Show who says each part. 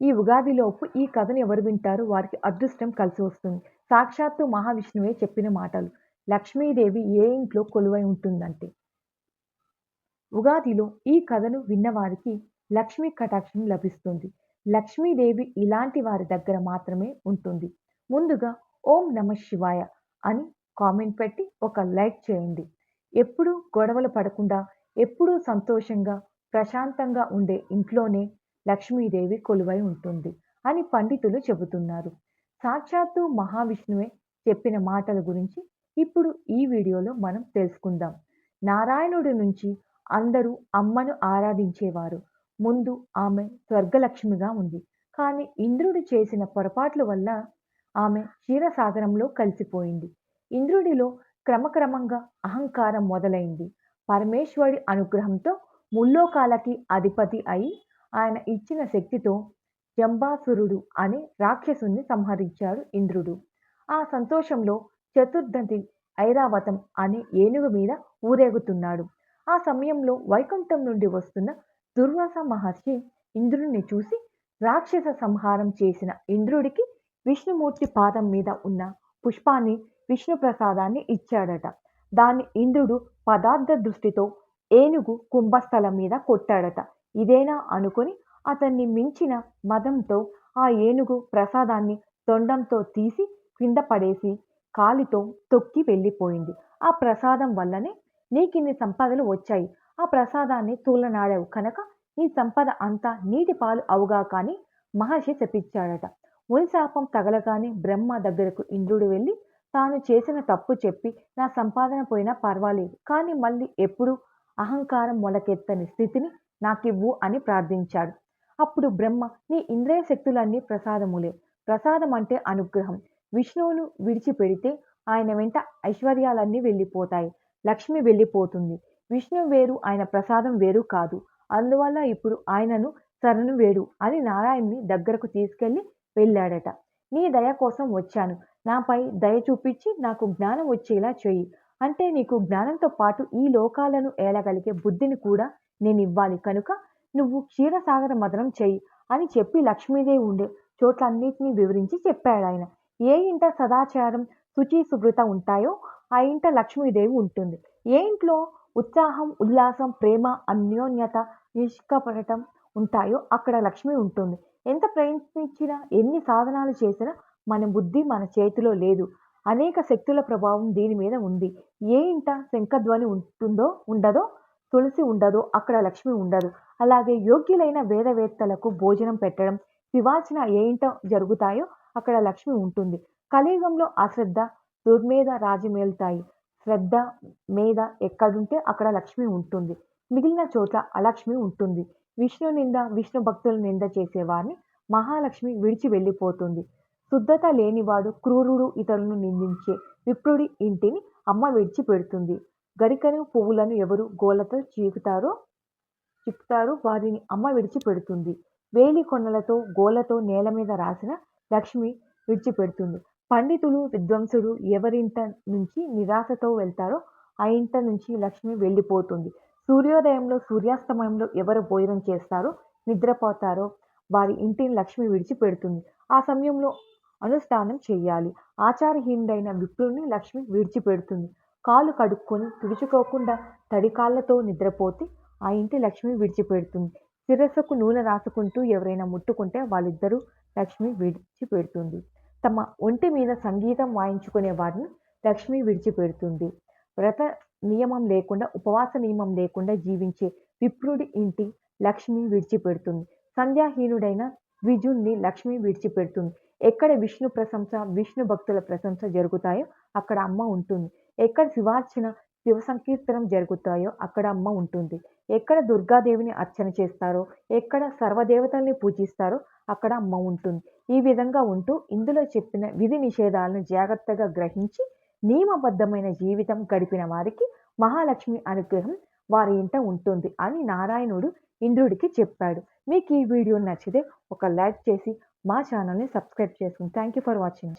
Speaker 1: ఈ ఉగాదిలోపు ఈ కథను ఎవరు వింటారో వారికి అదృష్టం కలిసి వస్తుంది. సాక్షాత్తు మహావిష్ణువే చెప్పిన మాటలు. లక్ష్మీదేవి ఏ ఇంట్లో కొలువై ఉంటుందంటే? ఉగాదిలో ఈ కథను విన్నవారికి లక్ష్మీ కటాక్షం లభిస్తుంది. లక్ష్మీదేవి ఇలాంటి వారి దగ్గర మాత్రమే ఉంటుంది. ముందుగా ఓం నమ శివాయ అని కామెంట్ పెట్టి ఒక లైక్ చేయండి. ఎప్పుడూ గొడవలు పడకుండా ఎప్పుడూ సంతోషంగా ప్రశాంతంగా ఉండే ఇంట్లోనే లక్ష్మీదేవి కొలువై ఉంటుంది అని పండితులు చెబుతున్నారు. సాక్షాత్తు మహావిష్ణువే చెప్పిన మాటల గురించి ఇప్పుడు ఈ వీడియోలో మనం తెలుసుకుందాం. నారాయణుడి నుంచి అందరూ అమ్మను ఆరాధించేవారు. ముందు ఆమె స్వర్గలక్ష్మిగా ఉంది. కానీ ఇంద్రుడు చేసిన పొరపాట్ల వల్ల ఆమె క్షీరసాగరంలో కలిసిపోయింది. ఇంద్రుడిలో క్రమక్రమంగా అహంకారం మొదలైంది. పరమేశ్వరుడి అనుగ్రహంతో ముల్లోకాలకి అధిపతి అయి ఆయన ఇచ్చిన శక్తితో జంబాసురుడు అనే రాక్షసుని సంహరించాడు ఇంద్రుడు. ఆ సంతోషంలో చతుర్దంతి ఐరావతం అనే ఏనుగు మీద ఊరేగుతున్నాడు. ఆ సమయంలో వైకుంఠం నుండి వస్తున్న దుర్వాస మహర్షి ఇంద్రుణ్ణి చూసి రాక్షస సంహారం చేసిన ఇంద్రుడికి విష్ణుమూర్తి పాదం మీద ఉన్న పుష్పాన్ని విష్ణు ప్రసాదాన్ని ఇచ్చాడట. దాన్ని ఇంద్రుడు పదార్థ దృష్టితో ఏనుగు కుంభస్థలం మీద కొట్టాడట. ఇదేనా అనుకుని అతన్ని మించిన మదంతో ఆ ఏనుగు ప్రసాదాన్ని తొండంతో తీసి కింద పడేసి కాలితో తొక్కి వెళ్ళిపోయింది. ఆ ప్రసాదం వల్లనే నీకిన్ని సంపదలు వచ్చాయి. ఆ ప్రసాదాన్ని తూలనాడావు కనుక నీ సంపద అంతా నీటి పాలు అవుగా కానీ మహర్షి చెప్పించాడట. మునిశాపం తగలగానే బ్రహ్మ దగ్గరకు ఇంద్రుడు వెళ్ళి తాను చేసిన తప్పు చెప్పి నా సంపాదన పోయినా పర్వాలేదు. కానీ మళ్ళీ ఎప్పుడు అహంకారం మొలకెత్తని స్థితిని నాకివ్వు అని ప్రార్థించాడు. అప్పుడు బ్రహ్మ నీ ఇంద్రియ శక్తులన్నీ ప్రసాదములే. ప్రసాదం అంటే అనుగ్రహం. విష్ణువును విడిచిపెడితే ఆయన వెంట ఐశ్వర్యాలన్నీ వెళ్ళిపోతాయి. లక్ష్మి వెళ్ళిపోతుంది. విష్ణు వేరు ఆయన ప్రసాదం వేరు కాదు. అందువల్ల ఇప్పుడు ఆయనను శరణు వేడు అని నారాయణ్ని దగ్గరకు తీసుకెళ్ళి వెళ్ళాడట. నీ దయ కోసం వచ్చాను. నాపై దయ చూపించి నాకు జ్ఞానం వచ్చేలా చెయ్యి. అంటే నీకు జ్ఞానంతో పాటు ఈ లోకాలను ఏలగలిగే బుద్ధిని కూడా నేను ఇవ్వాలి. కనుక నువ్వు క్షీరసాగర మదనం చెయ్యి అని చెప్పి లక్ష్మీదేవి ఉండే చోట్లన్నిటినీ వివరించి చెప్పాడు ఆయన. ఏ ఇంట సదాచారం శుచి శుభ్రత ఉంటాయో ఆ ఇంట లక్ష్మీదేవి ఉంటుంది. ఏ ఇంట్లో ఉత్సాహం ఉల్లాసం ప్రేమ అన్యోన్యత నిష్కపటం ఉంటాయో అక్కడ లక్ష్మి ఉంటుంది. ఎంత ప్రయత్నించినా ఎన్ని సాధనాలు చేసినా మన బుద్ధి మన చేతిలో లేదు. అనేక శక్తుల ప్రభావం దీని మీద ఉంది. ఏ ఇంట శంఖధ్వని ఉంటుందో ఉండదో తులసి ఉండదో అక్కడ లక్ష్మి ఉండదు. అలాగే యోగ్యులైన వేదవేత్తలకు భోజనం పెట్టడం శివార్చన ఏ ఇంట జరుగుతాయో అక్కడ లక్ష్మి ఉంటుంది. కలియుగంలో అశ్రద్ధ దుర్మేధ రాజమేలుతాయి శ్రద్ధ మీద ఎక్కడుంటే అక్కడ లక్ష్మి ఉంటుంది. మిగిలిన చోట్ల అలక్ష్మి ఉంటుంది. విష్ణు నింద విష్ణు భక్తుల నింద చేసేవారిని మహాలక్ష్మి విడిచి వెళ్ళిపోతుంది. శుద్ధత లేనివాడు క్రూరుడు ఇతరులను నిందించే విప్రుడి ఇంటిని అమ్మ విడిచిపెడుతుంది. గరికను పువ్వులను ఎవరు గోలతో చీకుతారో చిక్కుతారో వారిని అమ్మ విడిచిపెడుతుంది. వేలి కొనలతో గోలతో నేల మీద రాసిన లక్ష్మి విడిచిపెడుతుంది. పండితులు విద్వాంసుడు ఎవరింట నుంచి నిరాశతో వెళ్తారో ఆ ఇంట నుంచి లక్ష్మి వెళ్ళిపోతుంది. సూర్యోదయంలో సూర్యాస్తమయంలో ఎవరు భోజనం చేస్తారో నిద్రపోతారో వారి ఇంటిని లక్ష్మి విడిచిపెడుతుంది. ఆ సమయంలో అనుష్ఠానం చేయాలి. ఆచారహీనుడైన విప్రుని లక్ష్మి విడిచిపెడుతుంది. కాలు కడుక్కొని తుడుచుకోకుండా తడికాళ్ళతో నిద్రపోతే ఆ ఇంటి లక్ష్మి విడిచిపెడుతుంది. శిరస్సుకు నూనె రాసుకుంటూ ఎవరైనా ముట్టుకుంటే వాళ్ళిద్దరూ లక్ష్మి విడిచిపెడుతుంది. తమ ఒంటి మీద సంగీతం వాయించుకునే వారిని లక్ష్మి విడిచిపెడుతుంది. వ్రత నియమం లేకుండా ఉపవాస నియమం లేకుండా జీవించే విప్రుడి ఇంటి లక్ష్మి విడిచిపెడుతుంది. సంధ్యాహీనుడైన ద్విజుణ్ణి లక్ష్మి విడిచిపెడుతుంది. ఎక్కడ విష్ణు ప్రశంస విష్ణు భక్తుల ప్రశంస జరుగుతాయో అక్కడ అమ్మ ఉంటుంది. ఎక్కడ శివార్చన శివ సంకీర్తనం జరుగుతాయో అక్కడ అమ్మ ఉంటుంది. ఎక్కడ దుర్గాదేవిని అర్చన చేస్తారో ఎక్కడ సర్వదేవతల్ని పూజిస్తారో అక్కడ అమ్మ ఉంటుంది. ఈ విధంగా ఉంటూ ఇందులో చెప్పిన విధి నిషేధాలను జాగ్రత్తగా గ్రహించి నియమబద్ధమైన జీవితం గడిపిన వారికి మహాలక్ష్మి అనుగ్రహం వారి ఇంట ఉంటుంది అని నారాయణుడు ఇంద్రుడికి చెప్పాడు. మీకు ఈ వీడియో నచ్చితే ఒక లైక్ చేసి మా ఛానల్ని సబ్స్క్రైబ్ చేసుకుని థ్యాంక్ యూ ఫర్ వాచింగ్.